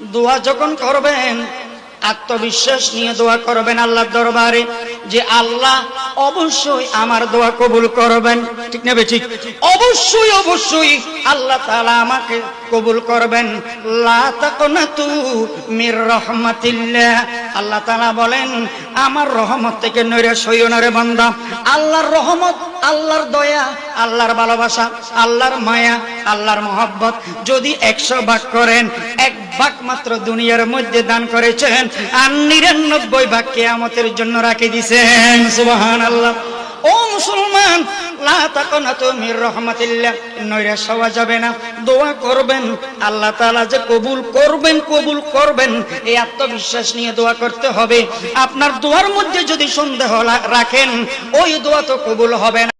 দোয়া যখন করবেন, আত্মবিশ্বাস নিয়ে দোয়া করবেন আল্লাহর দরবারে যে আল্লাহ অবশ্যই আমার দোয়া কবুল করবেন। ঠিক না ঠিক অবশ্যই অবশ্যই আল্লাহ তাআলা আমাকে কবুল করবেন। লা তাকনাতু মির রহমাতিল্লাহ। আল্লাহ তাআলা বলেন, আমার রহমত থেকে নৈরাশ হইও না বান্দা। আল্লাহর রহমত, আল্লাহর দয়া, আল্লাহর ভালোবাসা, আল্লাহর মায়া, আল্লাহর মহব্বত। যদি একশো ভাগ করেন, এক ভাগ মাত্র দুনিয়ার মধ্যে দান করেছেন, আর নিরানব্বই ভাগ কেয়ামতের জন্য রাখি দিছেন। সুবাহান আল্লাহ ও মুসলমান নৈরাশ হওয়া যাবে না। দোয়া করবেন, আল্লাহ তাআলা যে কবুল করবেন কবুল করবেন, এই আত্মবিশ্বাস নিয়ে দোয়া করতে হবে। আপনার দোয়ার মধ্যে যদি সন্দেহ রাখেন, ওই দোয়া তো কবুল হবে না।